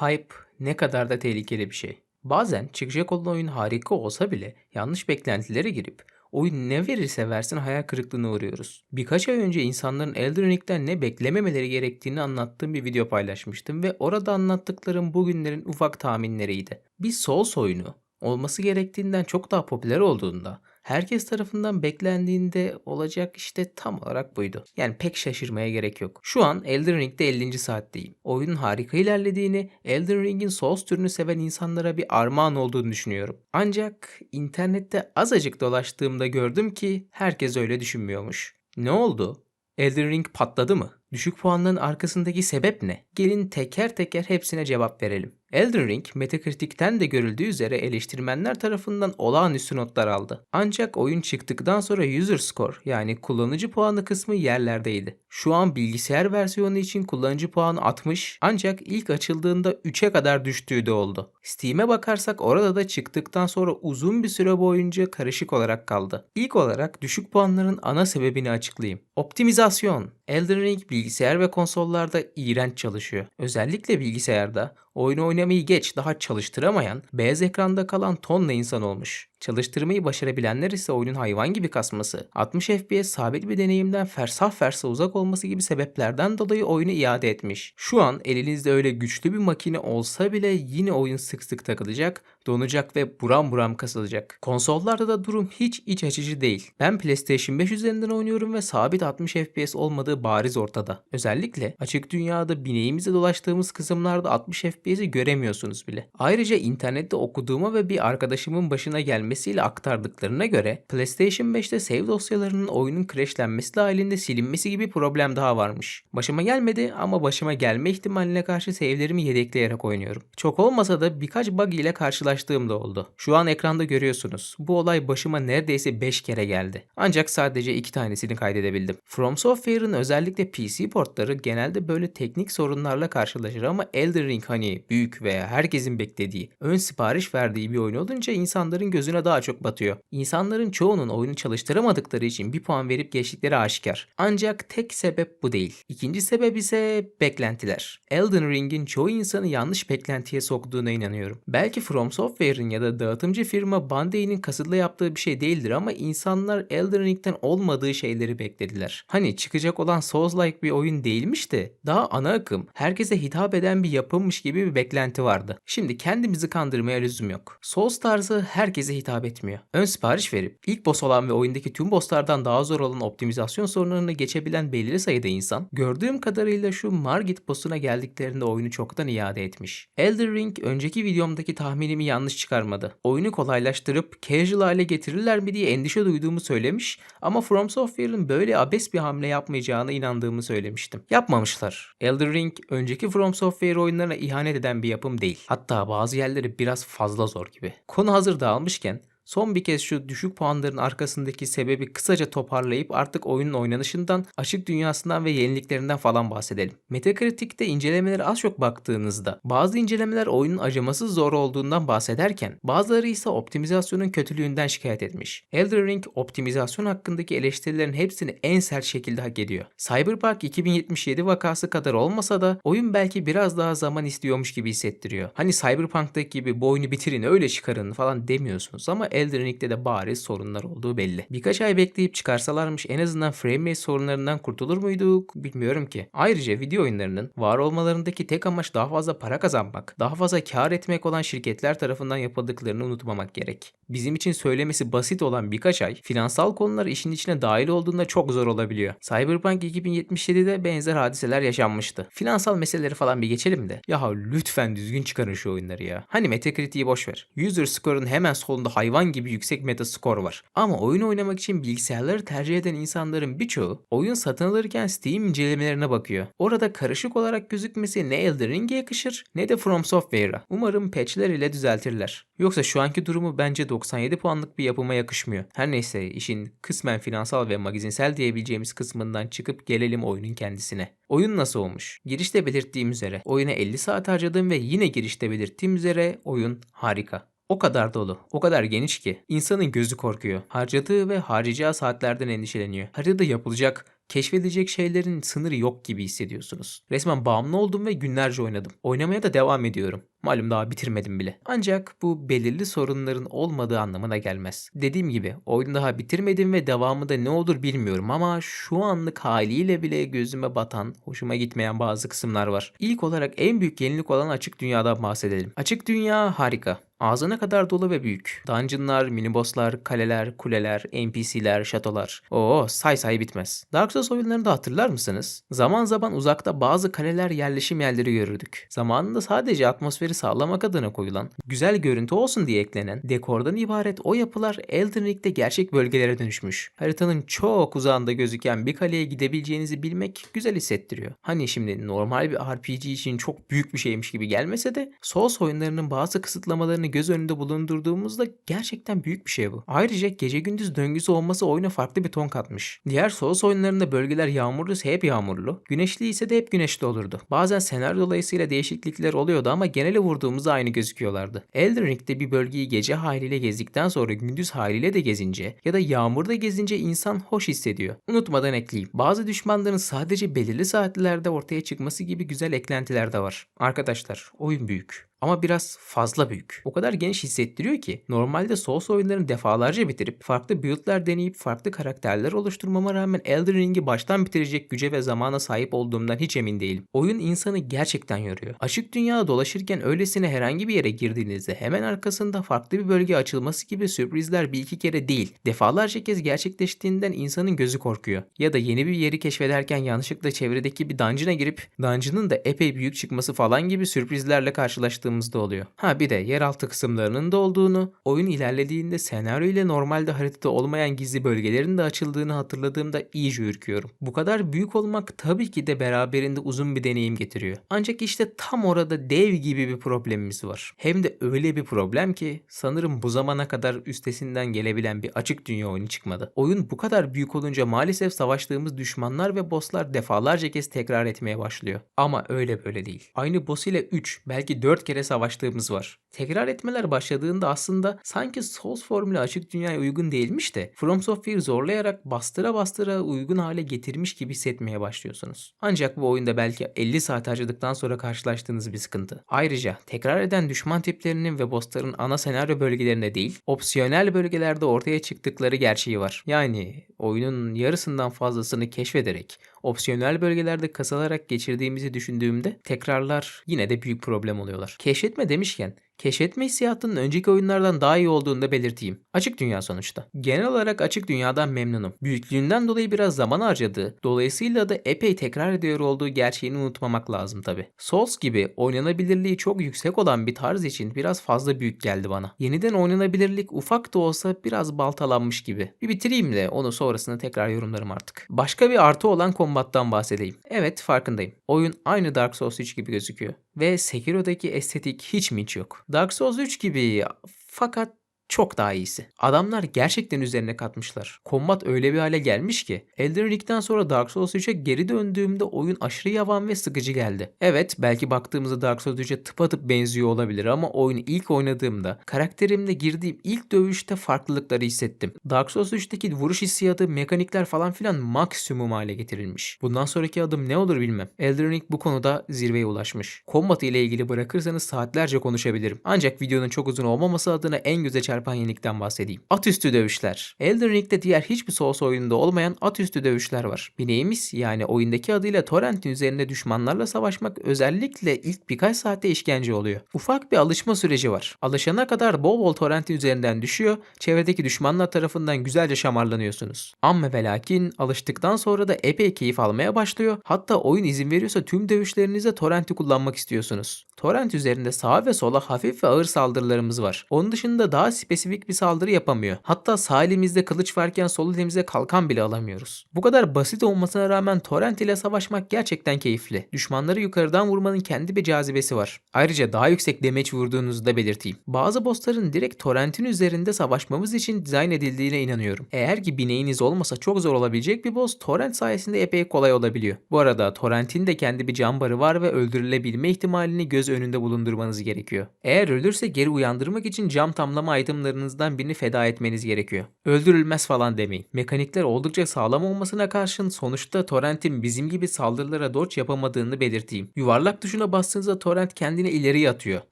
Hype ne kadar da tehlikeli bir şey. Bazen çıkacak olan oyun harika olsa bile yanlış beklentilere girip oyun ne verirse versin hayal kırıklığına uğruyoruz. Birkaç ay önce insanların Elden ne beklememeleri gerektiğini anlattığım bir video paylaşmıştım ve orada anlattıklarım bugünlerin ufak tahminleriydi. Bir Souls oyunu olması gerektiğinden çok daha popüler olduğunda herkes tarafından beklendiğinde olacak işte tam olarak buydu. Yani pek şaşırmaya gerek yok. Şu an Elden Ring'de 50. saatteyim. Oyunun harika ilerlediğini, Elden Ring'in Souls türünü seven insanlara bir armağan olduğunu düşünüyorum. Ancak internette azıcık dolaştığımda gördüm ki herkes öyle düşünmüyormuş. Ne oldu? Elden Ring patladı mı? Düşük puanların arkasındaki sebep ne? Gelin teker teker hepsine cevap verelim. Elden Ring, Metacritic'ten de görüldüğü üzere eleştirmenler tarafından olağanüstü notlar aldı. Ancak oyun çıktıktan sonra user score yani kullanıcı puanı kısmı yerlerdeydi. Şu an bilgisayar versiyonu için kullanıcı puanı 60 ancak ilk açıldığında 3'e kadar düştüğü de oldu. Steam'e bakarsak orada da çıktıktan sonra uzun bir süre boyunca karışık olarak kaldı. İlk olarak düşük puanların ana sebebini açıklayayım. Optimizasyon. Elden Ring bilgisayar ve konsollarda iğrenç çalışıyor. Özellikle bilgisayarda oyunu oynamayı geç daha çalıştıramayan, beyaz ekranda kalan tonla insan olmuş. Çalıştırmayı başarabilenler ise oyunun hayvan gibi kasması, 60 FPS sabit bir deneyimden fersah fersah uzak olması gibi sebeplerden dolayı oyunu iade etmiş. Şu an elinizde öyle güçlü bir makine olsa bile yine oyun sık sık takılacak, donacak ve buram buram kasılacak. Konsollarda da durum hiç iç açıcı değil. Ben PlayStation 5 üzerinden oynuyorum ve sabit 60 FPS olmadığı bariz ortada. Özellikle açık dünyada bineğimizde dolaştığımız kısımlarda 60 FPS'i göremiyorsunuz bile. Ayrıca internette okuduğuma ve bir arkadaşımın başına gelmesiyle aktardıklarına göre PlayStation 5'te save dosyalarının oyunun crashlenmesi dahilinde silinmesi gibi problem daha varmış. Başıma gelmedi ama başıma gelme ihtimaline karşı save'lerimi yedekleyerek oynuyorum. Çok olmasa da birkaç bug ile karşılaştığım da oldu. Şu an ekranda görüyorsunuz. Bu olay başıma neredeyse 5 kere geldi. Ancak sadece 2 tanesini kaydedebildim. From Software'ın özellikle PC portları genelde böyle teknik sorunlarla karşılaşır ama Elden Ring hani büyük veya herkesin beklediği, ön sipariş verdiği bir oyun olunca insanların gözüne daha çok batıyor. İnsanların çoğunun oyunu çalıştıramadıkları için bir puan verip geçtikleri aşikar. Ancak tek sebep bu değil. İkinci sebep ise beklentiler. Elden Ring'in çoğu insanı yanlış beklentiye soktuğuna inanıyorum. Belki From Software'ın ya da dağıtımcı firma Bandai'nin kasıtlı yaptığı bir şey değildir ama insanlar Elden Ring'den olmadığı şeyleri beklediler. Hani çıkacak olan Souls-like bir oyun değilmiş de daha ana akım, herkese hitap eden bir yapımmış gibi bir beklenti vardı. Şimdi kendimizi kandırmaya lüzum yok. Souls tarzı herkese hitap etmiyor. Ön sipariş verip ilk boss olan ve oyundaki tüm bosslardan daha zor olan optimizasyon sorunlarını geçebilen belirli sayıda insan gördüğüm kadarıyla şu Margit boss'una geldiklerinde oyunu çoktan iade etmiş. Elden Ring önceki videomdaki tahminimi yanlış çıkarmadı. Oyunu kolaylaştırıp casual hale getirirler mi diye endişe duyduğumu söylemiş ama From Software'ın böyle abes bir hamle yapmayacağına inandığımı söylemiştim. Yapmamışlar. Elden Ring önceki From Software oyunlarına ihanet eden bir yapım değil. Hatta bazı yerleri biraz fazla zor gibi. Konu hazır dağılmışken Son bir kez şu düşük puanların arkasındaki sebebi kısaca toparlayıp artık oyunun oynanışından, açık dünyasından ve yeniliklerinden falan bahsedelim. Metacritic'te incelemelere az çok baktığınızda bazı incelemeler oyunun acımasız zor olduğundan bahsederken bazıları ise optimizasyonun kötülüğünden şikayet etmiş. Elden Ring optimizasyon hakkındaki eleştirilerin hepsini en sert şekilde hak ediyor. Cyberpunk 2077 vakası kadar olmasa da oyun belki biraz daha zaman istiyormuş gibi hissettiriyor. Hani Cyberpunk'taki gibi bu oyunu bitirin öyle çıkarın falan demiyorsunuz ama Elden Ring'de de bariz sorunlar olduğu belli. Birkaç ay bekleyip çıkarsalarmış en azından frame rate sorunlarından kurtulur muyduk bilmiyorum ki. Ayrıca video oyunlarının var olmalarındaki tek amaç daha fazla para kazanmak, daha fazla kar etmek olan şirketler tarafından yapıldıklarını unutmamak gerek. Bizim için söylemesi basit olan birkaç ay finansal konular işin içine dahil olduğunda çok zor olabiliyor. Cyberpunk 2077'de benzer hadiseler yaşanmıştı. Finansal meseleleri falan bir geçelim de. Ya lütfen düzgün çıkarın şu oyunları ya. Hani Metacritic'i boş ver. User score'un hemen solunda hayvan gibi yüksek metascore var. Ama oyun oynamak için bilgisayarları tercih eden insanların birçoğu oyun satın alırken Steam incelemelerine bakıyor. Orada karışık olarak gözükmesi ne Elden Ring'e yakışır ne de From Software'a. Umarım patchler ile düzeltirler. Yoksa şu anki durumu bence 97 puanlık bir yapıma yakışmıyor. Her neyse işin kısmen finansal ve magazinsel diyebileceğimiz kısmından çıkıp gelelim oyunun kendisine. Oyun nasıl olmuş? Girişte belirttiğim üzere oyuna 50 saat harcadım ve yine girişte belirttiğim üzere oyun harika. O kadar dolu, o kadar geniş ki insanın gözü korkuyor. Harcadığı ve harcayacağı saatlerden endişeleniyor. Haritada yapılacak Keşfedilecek şeylerin sınırı yok gibi hissediyorsunuz. Resmen bağımlı oldum ve günlerce oynadım. Oynamaya da devam ediyorum. Malum daha bitirmedim bile. Ancak bu belirli sorunların olmadığı anlamına gelmez. Dediğim gibi oyunu daha bitirmedim ve devamında ne olur bilmiyorum ama şu anlık haliyle bile gözüme batan, hoşuma gitmeyen bazı kısımlar var. İlk olarak en büyük yenilik olan açık dünyadan bahsedelim. Açık dünya harika. Ağzına kadar dolu ve büyük. Dungeonlar, minibosslar, kaleler, kuleler, NPC'ler, şatolar. Oo say say bitmez. Dark Souls oyunlarında hatırlar mısınız? Zaman zaman uzakta bazı kaleler yerleşim yerleri görürdük. Zamanında sadece atmosferi sağlamak adına koyulan, güzel görüntü olsun diye eklenen, dekordan ibaret o yapılar Elden Ring'de gerçek bölgelere dönüşmüş. Haritanın çok uzağında gözüken bir kaleye gidebileceğinizi bilmek güzel hissettiriyor. Hani şimdi normal bir RPG için çok büyük bir şeymiş gibi gelmese de Souls oyunlarının bazı kısıtlamalarını göz önünde bulundurduğumuzda gerçekten büyük bir şey bu. Ayrıca gece gündüz döngüsü olması oyuna farklı bir ton katmış. Diğer Souls oyunlarında bölgeler yağmurluysa hep yağmurlu, güneşli ise de hep güneşli olurdu. Bazen senaryo dolayısıyla değişiklikler oluyordu ama genele vurduğumuzda aynı gözüküyorlardı. Elden Ring'de bir bölgeyi gece haliyle gezdikten sonra gündüz haliyle de gezince ya da yağmurda gezince insan hoş hissediyor. Unutmadan ekleyeyim. Bazı düşmanların sadece belirli saatlerde ortaya çıkması gibi güzel eklentiler de var. Arkadaşlar oyun büyük. Ama biraz fazla büyük. O kadar geniş hissettiriyor ki normalde Souls oyunlarını defalarca bitirip farklı build'ler deneyip farklı karakterler oluşturmama rağmen Elden Ring'i baştan bitirecek güce ve zamana sahip olduğumdan hiç emin değilim. Oyun insanı gerçekten yoruyor. Açık dünyada dolaşırken öylesine herhangi bir yere girdiğinizde hemen arkasında farklı bir bölge açılması gibi sürprizler bir iki kere değil, defalarca kez gerçekleştiğinden insanın gözü korkuyor. Ya da yeni bir yeri keşfederken yanlışlıkla çevredeki bir dungeon'a girip dungeon'ın da epey büyük çıkması falan gibi sürprizlerle karşılaştığımız baktığımızda oluyor. Ha bir de yeraltı kısımlarının da olduğunu, oyun ilerlediğinde senaryo ile normalde haritada olmayan gizli bölgelerin de açıldığını hatırladığımda iyice ürküyorum. Bu kadar büyük olmak tabii ki de beraberinde uzun bir deneyim getiriyor. Ancak işte tam orada dev gibi bir problemimiz var. Hem de öyle bir problem ki sanırım bu zamana kadar üstesinden gelebilen bir açık dünya oyunu çıkmadı. Oyun bu kadar büyük olunca maalesef savaştığımız düşmanlar ve bosslar defalarca kez tekrar etmeye başlıyor. Ama öyle böyle değil. Aynı boss ile 3 belki 4 kere savaştığımız var. Tekrar etmeler başladığında aslında sanki Souls formülü açık dünyaya uygun değilmiş de From Software zorlayarak bastıra bastıra uygun hale getirmiş gibi hissetmeye başlıyorsunuz. Ancak bu oyunda belki 50 saat harcadıktan sonra karşılaştığınız bir sıkıntı. Ayrıca tekrar eden düşman tiplerinin ve bossların ana senaryo bölgelerinde değil, opsiyonel bölgelerde ortaya çıktıkları gerçeği var. Yani oyunun yarısından fazlasını keşfederek opsiyonel bölgelerde kasalarak geçirdiğimizi düşündüğümde tekrarlar yine de büyük problem oluyorlar. Keşfetme demişken keşfetme hissiyatının önceki oyunlardan daha iyi olduğunu da belirteyim. Açık dünya sonuçta. Genel olarak açık dünyadan memnunum. Büyüklüğünden dolayı biraz zaman harcadığı, dolayısıyla da epey tekrar ediyor olduğu gerçeğini unutmamak lazım tabi. Souls gibi oynanabilirliği çok yüksek olan bir tarz için biraz fazla büyük geldi bana. Yeniden oynanabilirlik ufak da olsa biraz baltalanmış gibi. Bir bitireyim de onu sonrasında tekrar yorumlarım artık. Başka bir artı olan kombattan bahsedeyim. Evet farkındayım. Oyun aynı Dark Souls 3 gibi gözüküyor. Ve Sekiro'daki estetik hiç mi hiç yok. Dark Souls 3 gibi fakat çok daha iyisi. Adamlar gerçekten üzerine katmışlar. Kombat öyle bir hale gelmiş ki Elden Ring'den sonra Dark Souls 3'e geri döndüğümde oyun aşırı yavan ve sıkıcı geldi. Evet belki baktığımızda Dark Souls 3'e tıpatıp benziyor olabilir ama oyunu ilk oynadığımda karakterimle girdiğim ilk dövüşte farklılıkları hissettim. Dark Souls 3'teki vuruş hissiyatı, mekanikler falan filan maksimum hale getirilmiş. Bundan sonraki adım ne olur bilmem. Elden Ring bu konuda zirveye ulaşmış. Kombat ile ilgili bırakırsanız saatlerce konuşabilirim. Ancak videonun çok uzun olmaması adına en güzel çarpan yenilikten bahsedeyim. At üstü dövüşler. Elden Ring'de diğer hiçbir Souls oyununda olmayan at üstü dövüşler var. Bir neyimiz yani oyundaki adıyla torrentin üzerinde düşmanlarla savaşmak özellikle ilk birkaç saatte işkence oluyor. Ufak bir alışma süreci var. Alışana kadar bol bol torrentin üzerinden düşüyor, çevredeki düşmanlar tarafından güzelce şamarlanıyorsunuz. Amma ve lakin alıştıktan sonra da epey keyif almaya başlıyor. Hatta oyun izin veriyorsa tüm dövüşlerinizde torrenti kullanmak istiyorsunuz. Torrent üzerinde sağa ve sola hafif ve ağır saldırılarımız var. Onun dışında daha spesifik bir saldırı yapamıyor. Hatta sağ elimizde kılıç varken sol elimizde kalkan bile alamıyoruz. Bu kadar basit olmasına rağmen torrent ile savaşmak gerçekten keyifli. Düşmanları yukarıdan vurmanın kendi bir cazibesi var. Ayrıca daha yüksek demeç vurduğunuzu da belirteyim. Bazı bossların direkt torrentin üzerinde savaşmamız için dizayn edildiğine inanıyorum. Eğer ki bineğiniz olmasa çok zor olabilecek bir boss torrent sayesinde epey kolay olabiliyor. Bu arada torrentin de kendi bir can barı var ve öldürülebilme ihtimalini göz önünde bulundurmanız gerekiyor. Eğer ölürse geri uyandırmak için cam tamlama item itemlarınızdan birini feda etmeniz gerekiyor. Öldürülmez falan demeyin. Mekanikler oldukça sağlam olmasına karşın sonuçta torrentin bizim gibi saldırılara dodge yapamadığını belirteyim. Yuvarlak tuşuna bastığınızda torrent kendini ileriye atıyor.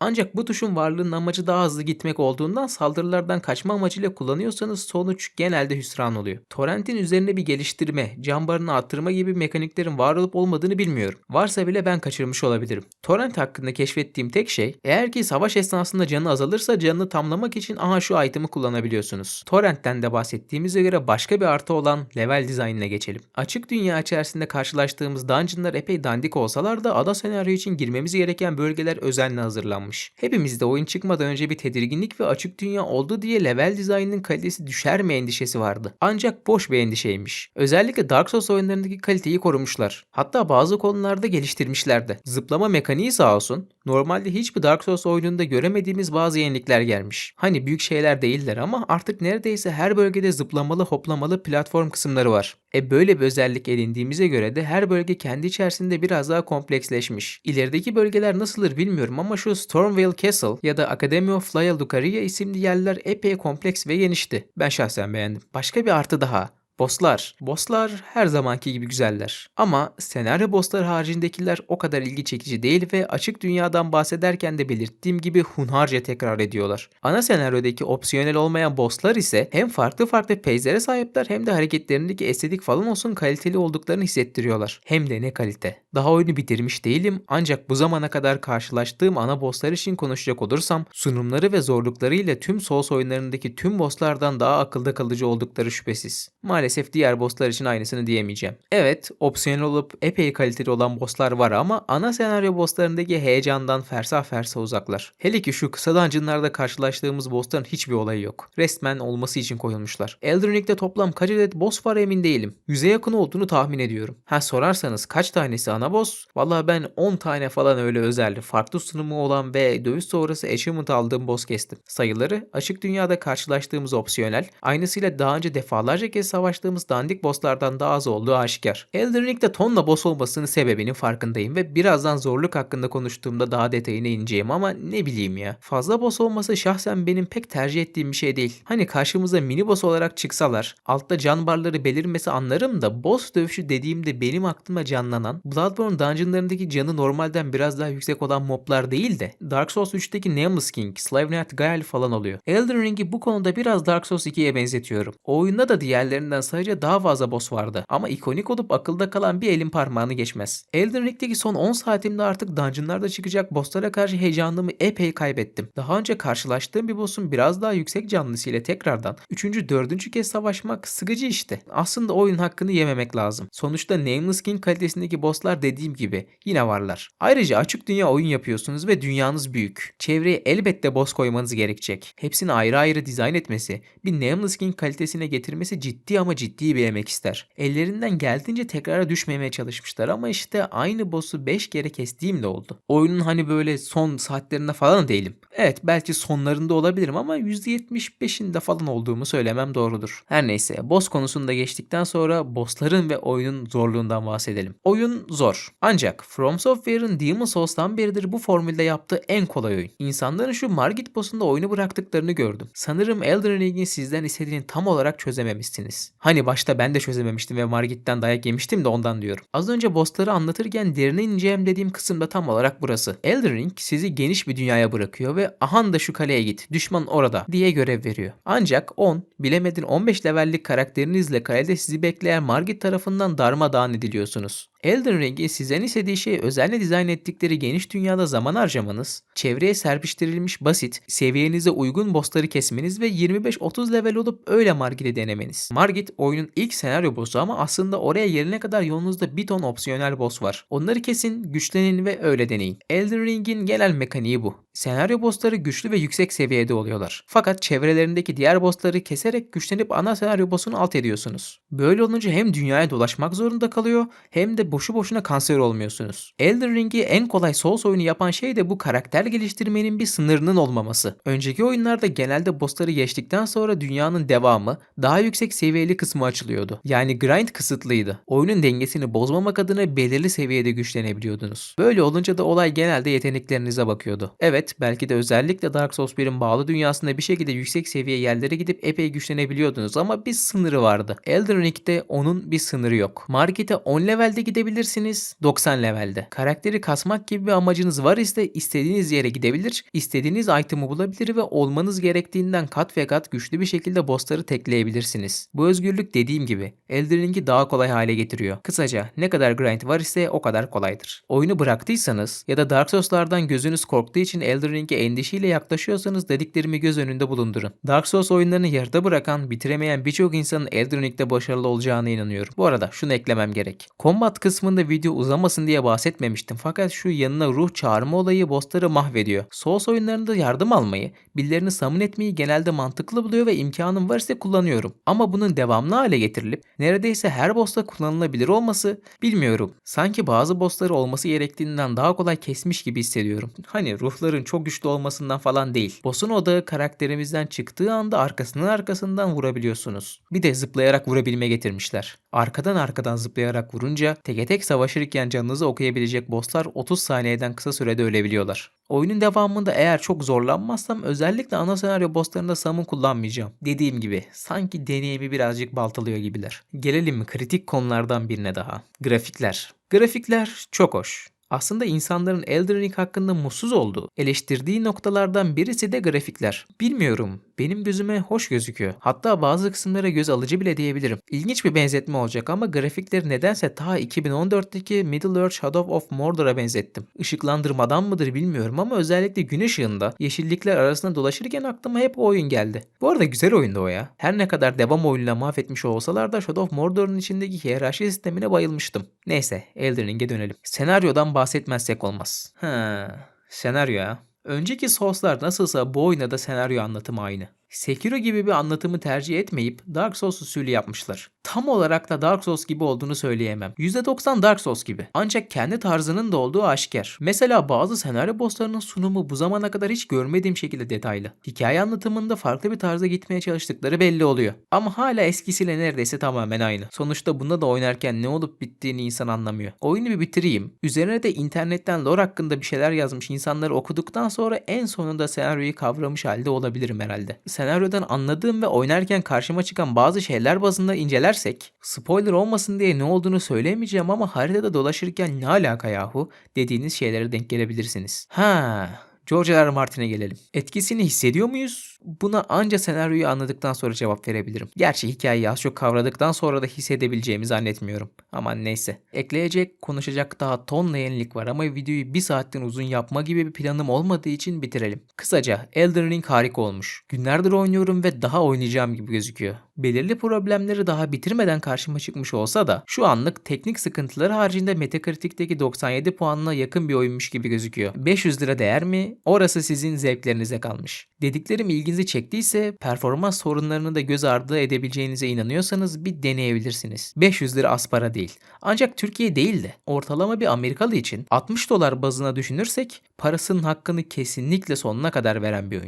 Ancak bu tuşun varlığının amacı daha hızlı gitmek olduğundan saldırılardan kaçma amacıyla kullanıyorsanız sonuç genelde hüsran oluyor. Torrentin üzerine bir geliştirme, cam barını arttırma gibi mekaniklerin var olup olmadığını bilmiyorum. Varsa bile ben kaçırmış olabilirim. Torrent hakkında keşfettiğim tek şey eğer ki savaş esnasında canı azalırsa canını tamlamak için aha şu item'ı kullanabiliyorsunuz. Torrent'ten de bahsettiğimize göre başka bir artı olan level dizaynına geçelim. Açık dünya içerisinde karşılaştığımız dungeonlar epey dandik olsalar da ada senaryo için girmemiz gereken bölgeler özenle hazırlanmış. Hepimizde oyun çıkmadan önce bir tedirginlik ve açık dünya oldu diye level dizaynının kalitesi düşer mi endişesi vardı. Ancak boş bir endişeymiş. Özellikle Dark Souls oyunlarındaki kaliteyi korumuşlar. Hatta bazı konularda geliştirmişler de. Zıplama mekaniği sağ olsun. Normalde hiçbir Dark Souls oyununda göremediğimiz bazı yenilikler gelmiş. Hani büyük şeyler değiller ama artık neredeyse her bölgede zıplamalı hoplamalı platform kısımları var. E böyle bir özellik edindiğimize göre de her bölge kendi içerisinde biraz daha kompleksleşmiş. İlerideki bölgeler nasıldır bilmiyorum ama şu Stormvale Castle ya da Academy of Lyle Lucaria isimli yerler epey kompleks ve genişti. Ben şahsen beğendim. Başka bir artı daha. Bosslar. Bosslar her zamanki gibi güzeller. Ama senaryo bossları haricindekiler o kadar ilgi çekici değil ve açık dünyadan bahsederken de belirttiğim gibi hunharca tekrar ediyorlar. Ana senaryodaki opsiyonel olmayan bosslar ise hem farklı farklı peyzlere sahipler hem de hareketlerindeki estetik falan olsun kaliteli olduklarını hissettiriyorlar. Hem de ne kalite. Daha oyunu bitirmiş değilim ancak bu zamana kadar karşılaştığım ana bosslar için konuşacak olursam sunumları ve zorluklarıyla tüm Souls oyunlarındaki tüm bosslardan daha akılda kalıcı oldukları şüphesiz. Maalesef diğer bosslar için aynısını diyemeyeceğim. Evet, opsiyonel olup epey kaliteli olan bosslar var ama ana senaryo bosslarındaki heyecandan fersah fersah uzaklar. Hele ki şu kısa dungeonlarda karşılaştığımız bossların hiçbir olayı yok. Resmen olması için koyulmuşlar. Elden Ring'de toplam kaç adet boss var emin değilim. Yüze yakın olduğunu tahmin ediyorum. Ha sorarsanız kaç tanesi ana boss? Valla ben 10 tane falan öyle özel, farklı sunumu olan ve dövüş sonrası achievement aldığım boss kestim. Sayıları açık dünyada karşılaştığımız opsiyonel, aynısıyla daha önce defalarca kez savaştığımız dandik bosslardan daha az olduğu aşikar. Elden Ring'de tonla boss olmasının sebebinin farkındayım ve birazdan zorluk hakkında konuştuğumda daha detayına ineceğim ama ne bileyim ya. Fazla boss olması şahsen benim pek tercih ettiğim bir şey değil. Hani karşımıza mini boss olarak çıksalar, altta can barları belirmesi anlarım da boss dövüşü dediğimde benim aklıma canlanan Bloodborne dungeonlarındaki canı normalden biraz daha yüksek olan moblar değil de Dark Souls 3'teki Nameless King, Slave Gael falan oluyor. Elden Ring'i bu konuda biraz Dark Souls 2'ye benzetiyorum. O oyunda da diğerlerinden sadece daha fazla boss vardı ama ikonik olup akılda kalan bir elin parmağını geçmez. Elden Ring'deki son 10 saatimde artık dungeonlarda çıkacak bosslara karşı heyecanımı epey kaybettim. Daha önce karşılaştığım bir boss'un biraz daha yüksek canlısıyla tekrardan 3. 4. kez savaşmak sıkıcı işte. Aslında oyun hakkını yememek lazım. Sonuçta Nameless King kalitesindeki bosslar dediğim gibi yine varlar. Ayrıca açık dünya oyun yapıyorsunuz ve dünyanız büyük. Çevreye elbette boss koymanız gerekecek. Hepsini ayrı ayrı dizayn etmesi, bir Nameless King kalitesine getirmesi ciddi ama ciddi bir emek ister. Ellerinden geldiğince tekrara düşmemeye çalışmışlar ama işte aynı boss'u 5 kere kestiğim de oldu. Oyunun hani böyle son saatlerinde falan değilim. Evet belki sonlarında olabilirim ama %75'inde falan olduğumu söylemem doğrudur. Her neyse boss konusunda geçtikten sonra bossların ve oyunun zorluğundan bahsedelim. Oyun zor. Ancak From Software'ın Demon's Souls'tan beridir bu formülde yaptığı en kolay oyun. İnsanların şu Margit boss'unda oyunu bıraktıklarını gördüm. Sanırım Elden Ring'in sizden istediğini tam olarak çözememişsiniz. Hani başta ben de çözememiştim ve Margit'ten dayak yemiştim de ondan diyorum. Az önce bossları anlatırken derine ineceğim dediğim kısımda tam olarak burası. Elden sizi geniş bir dünyaya bırakıyor ve ahan da şu kaleye git, düşman orada diye görev veriyor. Ancak 10, bilemedin 15 levellik karakterinizle kalede sizi bekleyen Margit tarafından darmadağın ediliyorsunuz. Elden Ring'in sizden istediği şey özenle dizayn ettikleri geniş dünyada zaman harcamanız, çevreye serpiştirilmiş basit, seviyenize uygun bossları kesmeniz ve 25-30 level olup öyle Margit'i denemeniz. Margit oyunun ilk senaryo boss'u ama aslında oraya gelene kadar yolunuzda bir ton opsiyonel boss var. Onları kesin, güçlenin ve öyle deneyin. Elden Ring'in genel mekaniği bu. Senaryo bossları güçlü ve yüksek seviyede oluyorlar. Fakat çevrelerindeki diğer bossları keserek güçlenip ana senaryo boss'unu alt ediyorsunuz. Böyle olunca hem dünyaya dolaşmak zorunda kalıyor hem de boşu boşuna kanser olmuyorsunuz. Elden Ring'i en kolay Souls oyunu yapan şey de bu karakter geliştirmenin bir sınırının olmaması. Önceki oyunlarda genelde bossları geçtikten sonra dünyanın devamı, daha yüksek seviyeli kısmı açılıyordu. Yani grind kısıtlıydı. Oyunun dengesini bozmamak adına belirli seviyede güçlenebiliyordunuz. Böyle olunca da olay genelde yeteneklerinize bakıyordu. Evet Evet, belki de özellikle Dark Souls 1'in bağlı dünyasında bir şekilde yüksek seviye yerlere gidip epey güçlenebiliyordunuz ama bir sınırı vardı. Elden Ring'de onun bir sınırı yok. Markete 10 levelde gidebilirsiniz, 90 levelde. Karakteri kasmak gibi bir amacınız var ise istediğiniz yere gidebilir, istediğiniz item'ı bulabilir ve olmanız gerektiğinden kat ve kat güçlü bir şekilde bossları tekleyebilirsiniz. Bu özgürlük dediğim gibi Elden Ring'i daha kolay hale getiriyor. Kısaca ne kadar grind var ise o kadar kolaydır. Oyunu bıraktıysanız ya da Dark Souls'lardan gözünüz korktuğu için Elden Ring'e endişeyle yaklaşıyorsanız dediklerimi göz önünde bulundurun. Dark Souls oyunlarını yarıda bırakan, bitiremeyen birçok insanın Elden Ring'de başarılı olacağına inanıyorum. Bu arada şunu eklemem gerek. Combat kısmında video uzamasın diye bahsetmemiştim fakat şu yanına ruh çağırma olayı bossları mahvediyor. Souls oyunlarında yardım almayı, birilerini summon etmeyi genelde mantıklı buluyor ve imkanım varsa kullanıyorum. Ama bunun devamlı hale getirilip neredeyse her boss'ta kullanılabilir olması bilmiyorum. Sanki bazı bossları olması gerektiğinden daha kolay kesmiş gibi hissediyorum. Hani ruhların çok güçlü olmasından falan değil. Boss'un odağı karakterimizden çıktığı anda arkasından arkasından vurabiliyorsunuz. Bir de zıplayarak vurabilme getirmişler. Arkadan arkadan zıplayarak vurunca teke tek savaşırken canınızı okuyabilecek bosslar 30 saniyeden kısa sürede ölebiliyorlar. Oyunun devamında eğer çok zorlanmazsam özellikle ana senaryo bosslarında summon kullanmayacağım. Dediğim gibi sanki deneyimi birazcık baltalıyor gibiler. Gelelim kritik konulardan birine daha. Grafikler. Grafikler çok hoş. Aslında insanların Elden Ring hakkında mutsuz olduğu, eleştirdiği noktalardan birisi de grafikler. Bilmiyorum, benim gözüme hoş gözüküyor. Hatta bazı kısımlara göz alıcı bile diyebilirim. İlginç bir benzetme olacak ama grafikleri nedense ta 2014'teki Middle-earth Shadow of Mordor'a benzettim. Işıklandırmadan mıdır bilmiyorum ama özellikle gün ışığında yeşillikler arasında dolaşırken aklıma hep o oyun geldi. Bu arada güzel oyundu o ya. Her ne kadar devam oyunuyla mahvetmiş olsalar da Shadow of Mordor'un içindeki hiyerarşi sistemine bayılmıştım. Neyse Elden Ring'e dönelim. Senaryodan bahsetmezsek olmaz. Ha, senaryo ya. Önceki Souls'lar nasılsa bu oyunda da senaryo anlatımı aynı. Sekiro gibi bir anlatımı tercih etmeyip Dark Souls usulü yapmışlar. Tam olarak da Dark Souls gibi olduğunu söyleyemem. %90 Dark Souls gibi. Ancak kendi tarzının da olduğu aşikar. Mesela bazı senaryo bosslarının sunumu bu zamana kadar hiç görmediğim şekilde detaylı. Hikaye anlatımında farklı bir tarza gitmeye çalıştıkları belli oluyor. Ama hala eskisiyle neredeyse tamamen aynı. Sonuçta bunda da oynarken ne olup bittiğini insan anlamıyor. Oyunu bir bitireyim. Üzerine de internetten lore hakkında bir şeyler yazmış insanları okuduktan sonra en sonunda senaryoyu kavramış halde olabilirim herhalde. Senaryodan anladığım ve oynarken karşıma çıkan bazı şeyler bazında incelersek, spoiler olmasın diye ne olduğunu söyleyemeyeceğim ama haritada dolaşırken ne alaka yahu dediğiniz şeylere denk gelebilirsiniz. Ha, George R. Martin'e gelelim. Etkisini hissediyor muyuz? Buna anca senaryoyu anladıktan sonra cevap verebilirim. Gerçi hikayeyi az çok kavradıktan sonra da hissedebileceğimi zannetmiyorum. Aman neyse. Ekleyecek, konuşacak daha tonla yenilik var ama videoyu bir saatten uzun yapma gibi bir planım olmadığı için bitirelim. Kısaca Elden Ring harika olmuş. Günlerdir oynuyorum ve daha oynayacağım gibi gözüküyor. Belirli problemleri daha bitirmeden karşıma çıkmış olsa da şu anlık teknik sıkıntıları haricinde Metacritic'teki 97 puanına yakın bir oyunmuş gibi gözüküyor. 500 lira değer mi? Orası sizin zevklerinize kalmış. Dediklerim ilginizi çektiyse performans sorunlarını da göz ardı edebileceğinize inanıyorsanız bir deneyebilirsiniz. 500 lira az para değil. Ancak Türkiye değil de ortalama bir Amerikalı için 60 dolar bazına düşünürsek parasının hakkını kesinlikle sonuna kadar veren bir oyun.